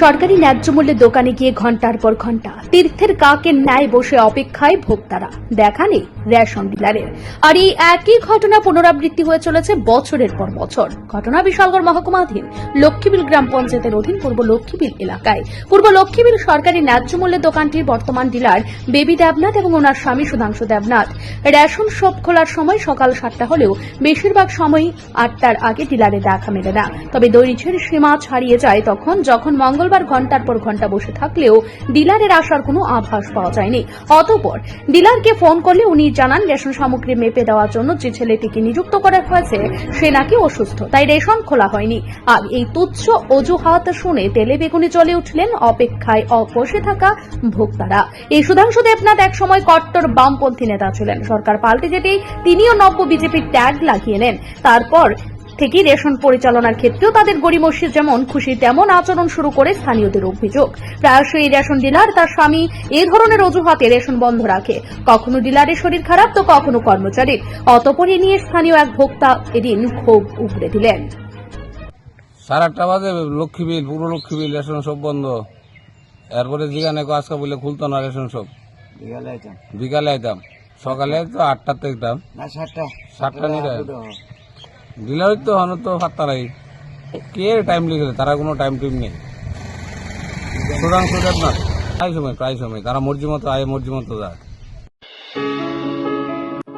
সরকারি ন্যায্য মূল্যে দোকানে গিয়ে ঘণ্টার পর ঘণ্টা তীর্থের কাকের ন্যায় বসে অপেক্ষায় ভোক্তারা। দেখা নেই রেশন ডিলারের। আর এই একই ঘটনা পুনরাবৃত্তি হয়ে চলেছে বছরের পর বছর। ঘটনা বিশালগড় মহকুমাধীন লক্ষ্মীবিল গ্রাম পঞ্চায়েতের অধীন পূর্ব লক্ষ্মীবিল এলাকায়। পূর্ব লক্ষ্মীবিল সরকারি ন্যায্য মূল্যের দোকানটির বর্তমান ডিলার বেবি দেবনাথ এবং ওনার স্বামী সুধাংশু দেবনাথ। রেশন শপ খোলার সময় সকাল সাতটা হলেও বেশিরভাগ সময়ই আটটার আগে ডিলারে দেখা মেলে না। তবে দৈনিকের সীমা ছাড়িয়ে যায় তখন যখন মঙ্গলবার ঘণ্টার পর ঘণ্টা বসে থাকলেও ডিলারের আসার কোনো আভাস পাওয়া যায়নি। অতঃপর ডিলারকে ফোন করলে উনি জানান, রেশন সামগ্রী মেপে দেওয়ার জন্য যে ছেলেটিকে নিযুক্ত করা হয়েছে, সে নাকি অসুস্থ, তাই রেশন খোলা হয়নি। আর এই তুচ্ছ অজুহাত শুনে তেলে বেগুনে চলে উঠলেন অপেক্ষায় অ- বসে থাকা ভোক্তারা। এই সুধাংশু দেবনাথ এক সময় কট্টর বামপন্থী নেতা ছিলেন। সরকার পাল্টে যেতেই তিনিও নব্য বিজেপির ট্যাগ লাগিয়ে নেন। তারপর থেকে রেশন পরিচালনার ক্ষেত্রেও তাদের গড়িমসি যেমন খুশি তেমন আচরণ শুরু করে স্থানীয়দের অভিযোগ। প্রায়শই রেশন ডিলার তার স্বামী এ ধরনের অজুহাতে রেশন বন্ধ রাখে। কখনো ডিলারের শরীর খারাপ তো কখনো কর্মচারীর। অতপর নিয়ে স্থানীয় এক ভোক্তা এদিন ক্ষোভ উগড়ে দিলেন। সাড়ে আটটা বাজে লক্ষ্মী বিল পুরো লক্ষ্মী বিল রেশন সব বন্ধ। এরপরে জিগানে আজকে বলে খুলতো না রেশন সব। বিকালে আইতাম। বিকালে আইতাম। সকালে তো আটটার থেকে দিতাম না সাতটা। সাতটা নিলে ডিলার তো হন তো সাতটা কে টাইম লিখেছে তারা কোনো টাইম টিম নেই। সুতরাং সুযোগ না প্রায় সময় প্রায় সময়। তারা মর্জি মতো আয়, মর্জি মতো যায়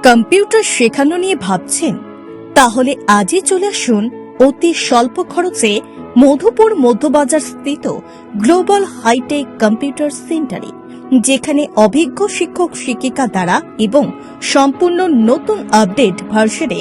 কম্পিউটার শেখানো নিয়ে ভাবছেন? তাহলে আজই চলে আসুন অতি স্বল্প খরচে মধুপুর মধ্যবাজার স্থিত গ্লোবাল হাইটেক কম্পিউটার সেন্টারে, যেখানে অভিজ্ঞ শিক্ষক, শিক্ষিকা দ্বারা এবং সম্পূর্ণ নতুন আপডেট ভার্সনে